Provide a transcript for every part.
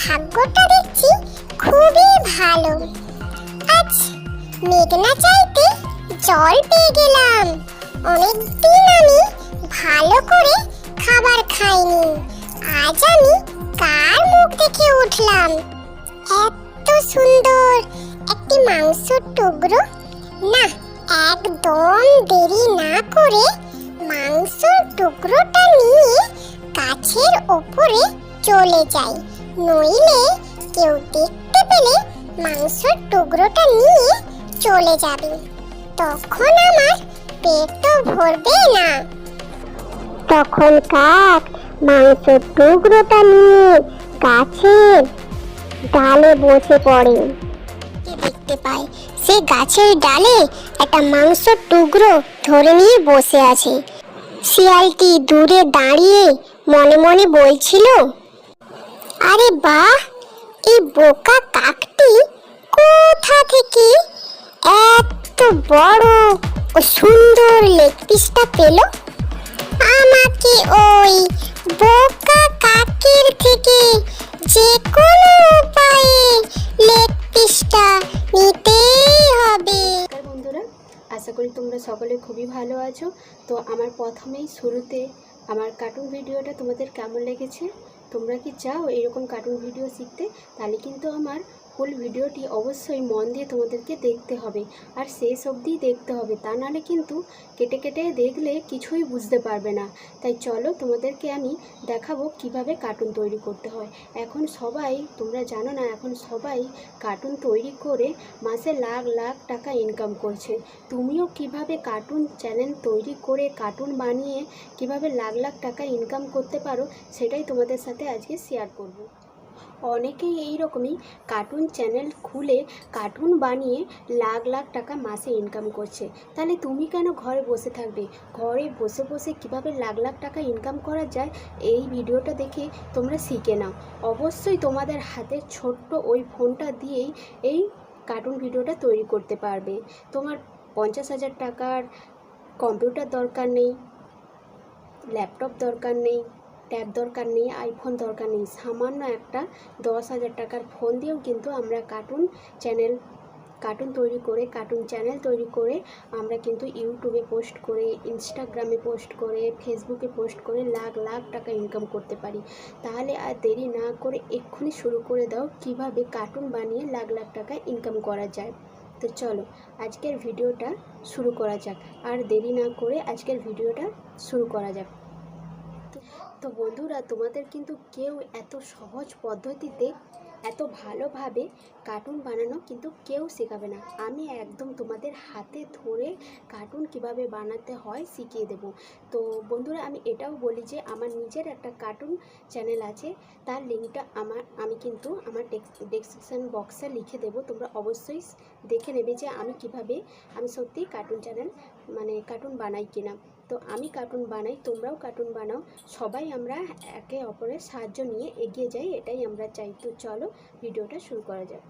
ভাগ্যটা দেখছি খুবই ভালো। আজ মেঘনা চাইতে জল পেয়ে গেলাম। অনেকদিন আমি ভালো করে খাবার খাইনি। আজ আমি কার মুখ দেখে উঠলাম? এত সুন্দর একটি মাংসের টুকরো। না, একদম দেরি না করে মাংসের টুকরোটা নিয়ে গাছের ওপরে চলে যাই। নইলে কেউ দেখতে পেলে মাংসর টুকরোটা নিয়ে চলে যাবে। তখন আমার পেটও ভরবে না। তখন কাক মাংসের টুকরোটা নিয়ে গাছের ডালে বসে পড়ে। দেখতে পায়, সে গাছের ডালে একটা মাংসর টুকরো ধরে নিয়ে বসে আছে। শিয়ালটি দূরে দাঁড়িয়ে মনে মনে বলছিল আরে বাহ, এই বোকা কাকটি কোথা থেকে এত বড় ও সুন্দর লেগ পিসটা পেল? আমাকে ওই বোকা কাকের থেকে যে কোনো উপায়ে লেগ পিসটা নিতেই হবে। বন্ধুরা, আশা করি তোমরা সকলে খুবই ভালো আছো। তো আমার প্রথমেই শুরুতে আমার কার্টুন ভিডিওটা তোমাদের কেমন লেগেছে? তোমরা কি চাও এরকম কার্টুন ভিডিও শিখতে? তাহলে কিন্তু আমার ফুল ভিডিওটি অবশ্যই মন দিয়ে তোমাদেরকে দেখতে হবে আর শেষ অবধিই দেখতে হবে। তা নাহলে কিন্তু কেটে কেটে দেখলে কিছুই বুঝতে পারবে না। তাই চলো তোমাদেরকে আমি দেখাবো কীভাবে কার্টুন তৈরি করতে হয়। এখন সবাই, তোমরা জানো না, এখন সবাই কার্টুন তৈরি করে মাসে লাখ লাখ টাকা ইনকাম করছে। তুমিও কীভাবে কার্টুন চ্যানেল তৈরি করে কার্টুন বানিয়ে কীভাবে লাখ লাখ টাকা ইনকাম করতে পারো, সেটাই তোমাদের সাথে আজকে শেয়ার করব। অনেকেই এই রকমই কার্টুন চ্যানেল খুলে কার্টুন বানিয়ে লাখ লাখ টাকা মাসে ইনকাম করছে। তাহলে তুমি কেন ঘরে বসে থাকবে? ঘরে বসে বসে কীভাবে লাখ লাখ টাকা ইনকাম করা যায়? এই ভিডিওটা দেখে তোমরা শিখে নাও। অবশ্যই তোমাদের হাতে ছোট্ট ওই ফোনটা দিয়েই এই কার্টুন ভিডিওটা তৈরি করতে পারবে। তোমার পঞ্চাশ হাজার টাকার কম্পিউটার দরকার নেই ল্যাপটপ দরকার নেই ট্যাব দরকার নেই আইফোন দরকার নেই। সামান্য একটা দশ হাজার টাকার ফোন দিয়েও কিন্তু আমরা কার্টুন চ্যানেল কার্টুন তৈরি করে কার্টুন চ্যানেল তৈরি করে আমরা কিন্তু ইউটিউবে পোস্ট করে ইনস্টাগ্রামে পোস্ট করে ফেসবুকে পোস্ট করে লাখ লাখ টাকা ইনকাম করতে পারি। তাহলে আর দেরি না করে এক্ষুনি শুরু করে দাও কীভাবে কার্টুন বানিয়ে লাখ লাখ টাকা ইনকাম করা যায়। তো চলো, আজকের ভিডিওটা শুরু করা যাক। আর দেরি না করে আজকের ভিডিওটা শুরু করা যাক। তো- বন্ধুরা, তোমাদের কিন্তু কেউ এত সহজ পদ্ধতিতে, এত ভালোভাবে কার্টুন বানানো কিন্তু কেউ শেখাবে না। আমি একদম তোমাদের হাতে ধরে কার্টুন কীভাবে বানাতে হয় শিখিয়ে দেব। তো বন্ধুরা, আমি এটাও বলি যে, আমার নিজের একটা কার্টুন চ্যানেল আছে। তার লিঙ্কটা আমার, আমি কিন্তু আমার ডেসক্রিপশন বক্সে লিখে দেবো। তোমরা অবশ্যই দেখে নেবে যে আমি কীভাবে, আমি সত্যি কার্টুন চ্যানেল মানে কার্টুন বানাই কিনা। তো আমি কার্টুন বানাই, তোমরাও কার্টুন বানাও। সবাই আমরা একে অপরের সাহায্য নিয়ে এগিয়ে যাই, এটাই আমরা চাই। তো চলো, ভিডিওটা শুরু করা যাক।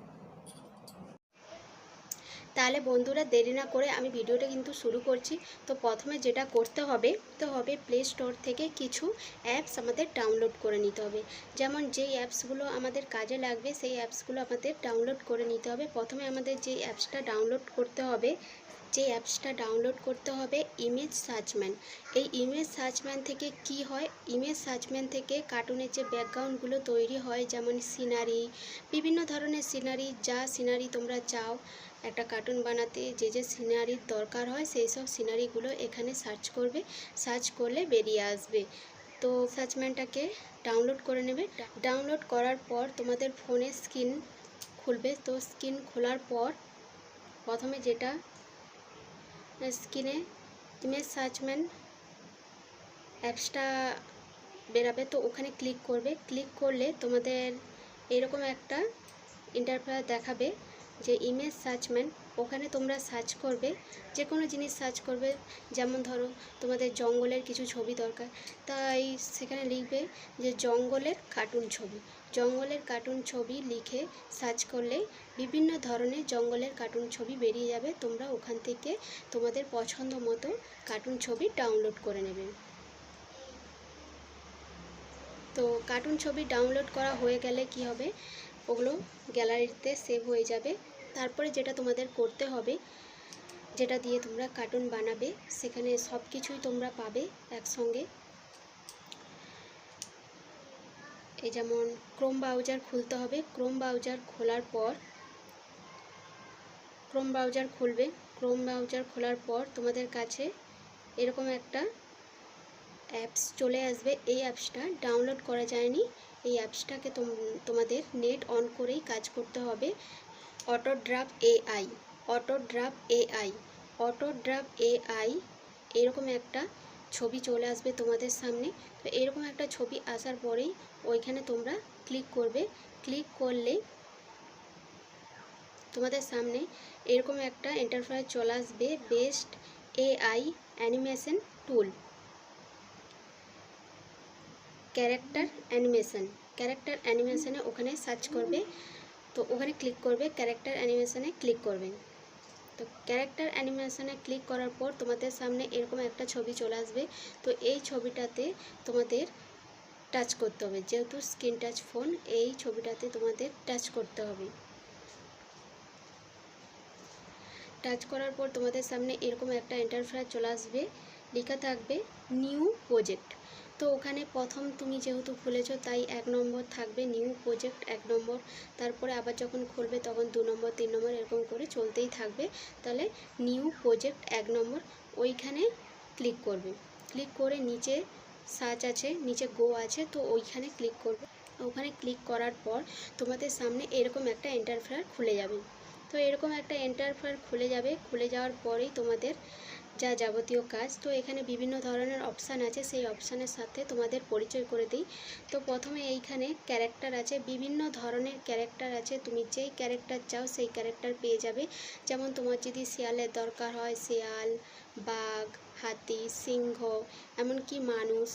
তাহলে বন্ধুরা, দেরি না করে আমি ভিডিওটা কিন্তু শুরু করছি। তো প্রথমে যেটা করতে হবে, তো হবে প্লে স্টোর থেকে কিছু অ্যাপস আমাদের ডাউনলোড করে নিতে হবে। যেমন যেই অ্যাপসগুলো আমাদের কাজে লাগবে, সেই অ্যাপসগুলো আমাদের ডাউনলোড করে নিতে হবে। প্রথমে আমাদের যে অ্যাপসটা ডাউনলোড করতে হবে যে অ্যাপসটা ডাউনলোড করতে হবে ইমেজ সার্চম্যান এই ইমেজ সার্চম্যান থেকে কি হয়? ইমেজ সার্চম্যান থেকে কার্টুনের যে ব্যাকগ্রাউন্ডগুলো তৈরি হয়, যেমন সিনারি, বিভিন্ন ধরনের সিনারি, যা সিনারি তোমরা চাও একটা কার্টুন বানাতে, যে যে সিনারির দরকার হয় সেই সব সিনারিগুলো এখানে সার্চ করবে, সার্চ করলে বেরিয়ে আসবে। তো সার্চম্যানটাকে ডাউনলোড করে নেবে। ডাউনলোড করার পর তোমাদের ফোনে স্ক্রিন খুলবে। তো স্ক্রিন খোলার পর প্রথমে যেটা স্ক্রিনে ইমেজ সার্চম্যান অ্যাপসটা বেরাবে, তো ওখানে ক্লিক করবে। ক্লিক করলে তোমাদের এরকম একটা ইন্টারফেয়ার দেখাবে যে ইমেজ সার্চম্যান ওখানে তোমরা সার্চ করবে যে কোনো জিনিস সার্চ করবে। যেমন ধরো, তোমাদের জঙ্গলের কিছু ছবি দরকার, তাই সেখানে লিখবে যে জঙ্গলের কার্টুন ছবি। জঙ্গলের কার্টুন ছবি লিখে সার্চ করলে বিভিন্ন ধরনের জঙ্গলের কার্টুন ছবি বেরিয়ে যাবে। তোমরা ওখান থেকে তোমাদের পছন্দ মতো কার্টুন ছবি ডাউনলোড করে নেবে। তো কার্টুন ছবি ডাউনলোড করা হয়ে গেলে কি হবে? ওগুলো গ্যালারিতে সেভ হয়ে যাবে। তারপরে যেটা তোমাদের করতে হবে, যেটা দিয়ে তোমরা কার্টুন বানাবে, সেখানে সব কিছুই তোমরা পাবে একসঙ্গে। এই যেমন ক্রোম ব্রাউজার খুলতে হবে, ক্রোম ব্রাউজার খোলার পর, ক্রোম ব্রাউজার খুলবে, ক্রোম ব্রাউজার খোলার পর তোমাদের কাছে এরকম একটা অ্যাপস চলে আসবে। এই অ্যাপসটা ডাউনলোড করা যায়নি। এই অ্যাপসটাকে তোমাদের নেট অন করেই কাজ করতে হবে। Auto draft AI auto draft AI auto draft AI এরকম একটা ছবি চলে আসবে তোমাদের সামনে। তো এরকম একটা ছবি আসার পরেই ওইখানে তোমরা ক্লিক করবে। ক্লিক করলে তোমাদের সামনে এরকম একটা এন্টারপ্রাইজ চলে আসবে best AI animation tool character animation character অ্যানিমেশনে ওখানে সার্চ করবে। তো ওখানে ক্লিক করবে ক্যারেক্টার অ্যানিমেশনে ক্লিক করবে। তো ক্যারেক্টার অ্যানিমেশনে ক্লিক করার পর তোমাদের সামনে এরকম একটা ছবি চলে আসবে। তো এই ছবিটাতে তোমাদের টাচ করতে হবে। যেহেতু স্ক্রিন টাচ ফোন এই ছবিটাতে তোমাদের টাচ করতে হবে। টাচ করার পর তোমাদের সামনে এরকম একটা এন্টারপ্রাইজ চলে আসবে। লেখা থাকবে নিউ প্রজেক্ট তো ওখানে প্রথম তুমি যেহেতু খুলেছো, তাই এক নম্বর থাকবে নিউ প্রজেক্ট এক নম্বর। তারপরে আবার যখন খুলবে তখন দু নম্বর, তিন নম্বর, এরকম করে চলতেই থাকবে। তাহলে নিউ প্রজেক্ট এক নম্বর, ওইখানে ক্লিক করবে। ক্লিক করে নিচে সার্চ আছে, নিচে গো আছে, তো ওইখানে ক্লিক করবে। ওখানে ক্লিক করার পর তোমাদের সামনে এরকম একটা এন্টারফেয়ার খুলে যাবে। তো এরকম একটা এন্টারফেয়ার খুলে যাবে, খুলে যাওয়ার পরেই তোমাদের যা যাবতীয় কাজ। তো এখানে বিভিন্ন ধরনের অপশান আছে, সেই অপশানের সাথে তোমাদের পরিচয় করে দিই। তো প্রথমে এইখানে ক্যারেক্টার আছে, বিভিন্ন ধরনের ক্যারেক্টার আছে, তুমি যেই ক্যারেক্টার চাও সেই ক্যারেক্টার পেয়ে যাবে। যেমন তোমার যদি শিয়ালের দরকার হয়, শিয়াল, বাঘ, হাতি, সিংহ, এমনকি মানুষ,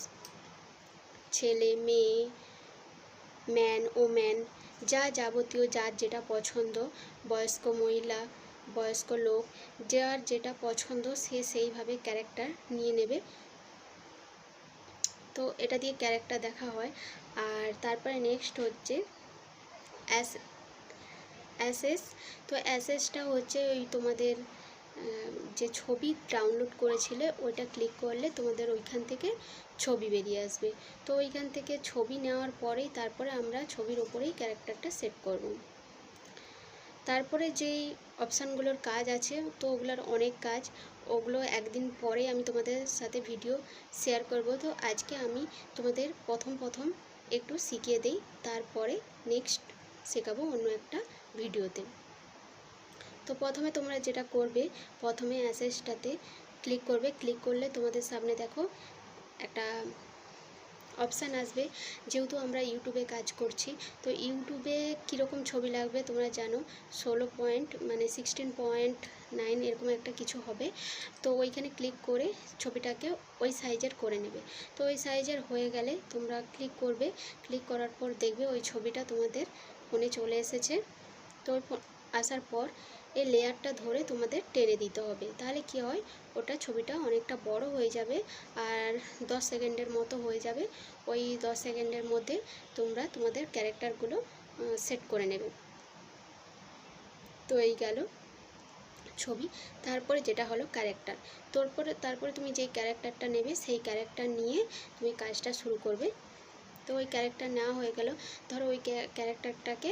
ছেলে, মেয়ে ম্যান ও ম্যান যা যাবতীয়, যার যেটা পছন্দ, বয়স্ক মহিলা বয়স্ক লোক, যার যেটা পছন্দ সে সেইভাবে ক্যারেক্টার নিয়ে নেবে। তো এটা দিয়ে ক্যারেক্টার দেখা হয়। আর তারপরে নেক্সট হচ্ছে অ্যাস অ্যাসেস তো অ্যাসেসটা হচ্ছে ওই তোমাদের যে ছবি ডাউনলোড করেছিলে, ওইটা ক্লিক করলে তোমাদের ওইখান থেকে ছবি বেরিয়ে আসবে। তো ওইখান থেকে ছবি নেওয়ার পরেই তারপরে আমরা ছবির ওপরেই ক্যারেক্টারটা সেট করব। তারপরে যেই অপশানগুলোর কাজ আছে, তো ওগুলোর অনেক কাজ। ওগুলো একদিন পরে আমি তোমাদের সাথে ভিডিও শেয়ার করব। তো আজকে আমি তোমাদের প্রথম প্রথম একটু শিখিয়ে দিই, তারপরে নেক্সট শেখাবো অন্য একটা ভিডিওতে তো প্রথমে তোমরা যেটা করবে, প্রথমে অ্যাসেসটাতে ক্লিক করবে। ক্লিক করলে তোমাদের সামনে দেখো একটা অপশান আসবে। যেহেতু আমরা ইউটিউবে কাজ করছি, তো ইউটিউবে কীরকম ছবি লাগবে তোমরা জানো? ষোলো পয়েন্ট মানে সিক্সটিন পয়েন্ট নাইন এরকম একটা কিছু হবে। তো ওইখানে ক্লিক করে ছবিটাকে ওই সাইজের করে নেবে। তো ওই সাইজের হয়ে গেলে তোমরা ক্লিক করবে। ক্লিক করার পর দেখবে ওই ছবিটা তোমাদের ফোনে চলে এসেছে। তো আসার পর এই লেয়ারটা ধরে তোমাদের টেনে দিতে হবে। তাহলে কি হয়? ওটা ছবিটা অনেকটা বড় হয়ে যাবে আর দশ সেকেন্ডের মতো হয়ে যাবে। ওই দশ সেকেন্ডের মধ্যে তোমরা তোমাদের ক্যারেক্টারগুলো সেট করে নেবে। তো এই গেল ছবি। তারপরে যেটা হলো ক্যারেক্টার। তারপরে তারপরে তুমি যেই ক্যারেক্টারটা নেবে, সেই ক্যারেক্টার নিয়ে তুমি কাজটা শুরু করবে। তো ওই ক্যারেক্টার নেওয়া হয়ে গেল। ধরো ওই ক্যারেক্টারটাকে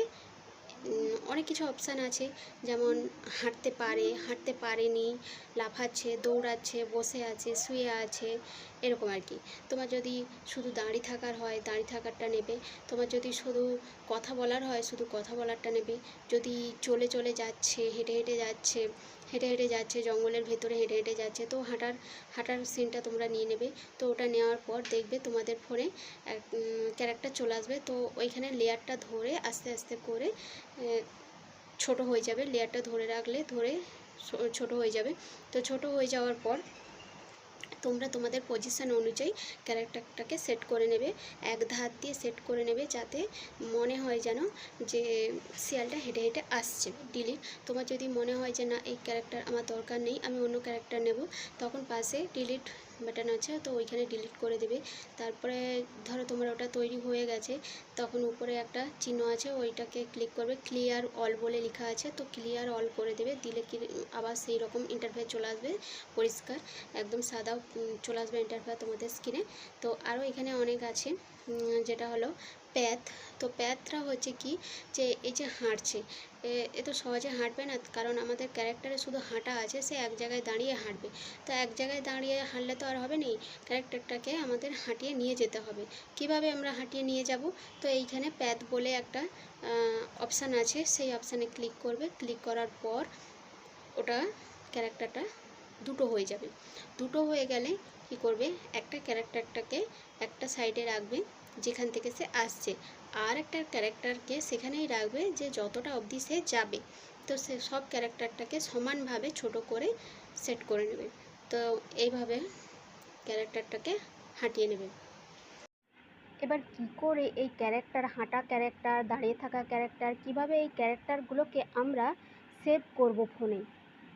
অনেক কিছু অপশান আছে। যেমন হাঁটতে পারে, হাঁটতে পারেনি, লাফাচ্ছে, দৌড়াচ্ছে, বসে আছে, শুয়ে আছে, এরকম আর কি। তোমার যদি শুধু দাঁড়িয়ে থাকার হয়, দাঁড়িয়ে থাকারটা নেবে। তোমার যদি শুধু কথা বলার হয়, শুধু কথা বলারটা নেবে। যদি চলে চলে যাচ্ছে, হেঁটে হেঁটে যাচ্ছে হেঁটে হেঁটে যাচ্ছে, জঙ্গলের ভেতরে হেঁটে হেঁটে যাচ্ছে। তো হাঁটার হাঁটার সিনটা তোমরা নিয়ে নেবে। তো ওটা নেওয়ার পর দেখবে তোমাদের ফোনে এক ক্যারেক্টার চলে আসবে। তো ওইখানে লেয়ারটা ধরে আস্তে আস্তে করে ছোট হয়ে যাবে। লেয়ারটা ধরে রাখলে ধরে ছোট হয়ে যাবে। তো ছোট হয়ে যাওয়ার পর তোমরা তোমাদের পজিশান অনুযায়ী ক্যারেক্টারটাকে সেট করে নেবে, এক ধার দিয়ে সেট করে নেবে যাতে মনে হয় যেন যে শিয়ালটা হেঁটে হেঁটে আসছে। ডিলিট তোমার যদি মনে হয় যে না, এই ক্যারেক্টার আমার দরকার নেই, আমি অন্য ক্যারেক্টার নেব, তখন পাশে ডিলিট বাটন আছে, তো ওইখানে ডিলিট করে দেবে। তারপরে ধরো তোমার ওটা তৈরি হয়ে গেছে, তখন উপরে একটা চিহ্ন আছে, ওইটাকে ক্লিক করবে। ক্লিয়ার অল বলে লেখা আছে, তো ক্লিয়ার অল করে দেবে। দিলে কি আবার সেই রকম ইন্টারফেস চলে আসবে, পরিষ্কার, একদম সাদাও চলে আসবে ইন্টারফেস তোমাদের স্ক্রিনে তো আরও এখানে অনেক আছে যেটা হলো প্যাথ, তো প্যাথটা হচ্ছে কি যে এই যে হাঁটছে, এ- তো সহজে হাঁটবে না, কারণ আমাদের ক্যারেক্টারে শুধু হাঁটা আছে, সে এক জায়গায় দাঁড়িয়ে হাঁটবে। তো এক জায়গায় দাঁড়িয়ে হাঁটলে তো আর হবে না ক্যারেক্টারটাকে আমাদের হাঁটিয়ে নিয়ে যেতে হবে। কীভাবে আমরা হাঁটিয়ে নিয়ে যাব? তো এইখানে প্যাথ বলে একটা অপশান আছে, সেই অপশানে ক্লিক করবে, ক্লিক করার পর ওটা ক্যারেক্টারটা দুটো হয়ে যাবে। দুটো হয়ে গেলে কি করবে? একটা ক্যারেক্টারটাকে একটা সাইডে রাখবে যেখান থেকে সে আসছে। আর একটা ক্যারেক্টারকে সেখানেই রাখবে যে যতটা অবধি সে যাবে। তো সে সব ক্যারেক্টারটাকে সমানভাবে ছোট করে সেট করে নেবে। তো এইভাবে ক্যারেক্টারটাকে হাঁটিয়ে নেবে। এবার কি করে এই ক্যারেক্টার হাঁটা ক্যারেক্টার দাঁড়িয়ে থাকা ক্যারেক্টার কীভাবে এই ক্যারেক্টারগুলোকে আমরা সেভ করব ফোনে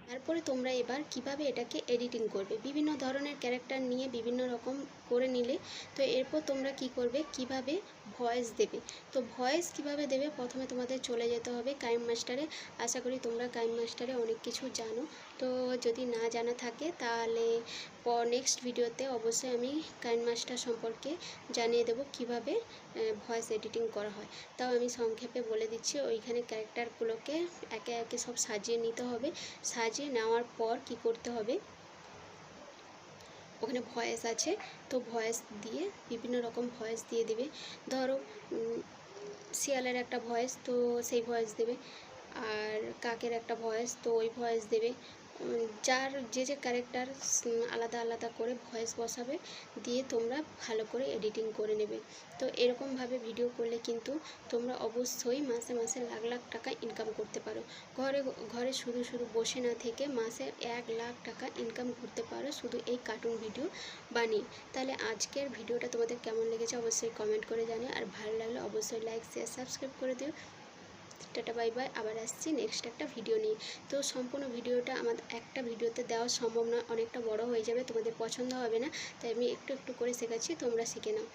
তারপরে তোমরা এবার কীভাবে এটাকে এডিটিং করবে? বিভিন্ন ধরনের ক্যারেক্টার নিয়ে বিভিন্ন রকম করে নিলে, তো এরপর তোমরা কি করবে? কীভাবে ভয়েস দেবে? তো ভয়েস কীভাবে দেবে? প্রথমে তোমাদের চলে যেতে হবে কাইম মাস্টারে আশা করি তোমরা কাইম মাস্টারে অনেক কিছু জানো। তো যদি না জানা থাকে, তাহলে নেক্সট ভিডিওতে অবশ্যই আমি কাইন মাস্টার সম্পর্কে জানিয়ে দেবো কীভাবে ভয়েস এডিটিং করা হয়। তাও আমি সংক্ষেপে বলে দিচ্ছি, ওইখানে ক্যারেক্টারগুলোকে একে একে সব সাজিয়ে নিতে হবে। সাজিয়ে নেওয়ার পর কি করতে হবে? ওখানে ভয়েস আছে, তো ভয়েস দিয়ে, বিভিন্ন রকম ভয়েস দিয়ে দেবে। ধরো শিয়ালের একটা ভয়েস, তো সেই ভয়েস দেবে। আর কাকের একটা ভয়েস, তো ওই ভয়েস দেবে। যার যে যে ক্যারেক্টার আলাদা আলাদা করে ভয়েস বসাবে, দিয়ে তোমরা ভালো করে এডিটিং করে নেবে। তো এরকমভাবে ভিডিও করলে কিন্তু তোমরা অবশ্যই মাসে মাসে লাখ লাখ টাকা ইনকাম করতে পারো। ঘরে ঘরে শুধু শুধু বসে না থেকে মাসে এক লাখ টাকা ইনকাম করতে পারো শুধু এই কার্টুন ভিডিও বানিয়ে। তাহলে আজকের ভিডিওটা তোমাদের কেমন লেগেছে অবশ্যই কমেন্ট করে জানিও। আর ভালো লাগলে অবশ্যই লাইক শেয়ার সাবস্ক্রাইব করে দিও। Tata, bye bye. আবার আসছি নেক্সট একটা ভিডিও নিয়ে। তো সম্পূর্ণ ভিডিওটা আমার একটা ভিডিওতে দেওয়া সম্ভব নয়, অনেকটা বড় হয়ে যাবে, তোমাদের পছন্দ হবে না, তাই আমি একটু একটু করে শেখাচ্ছি, তোমরা শিখে নাও।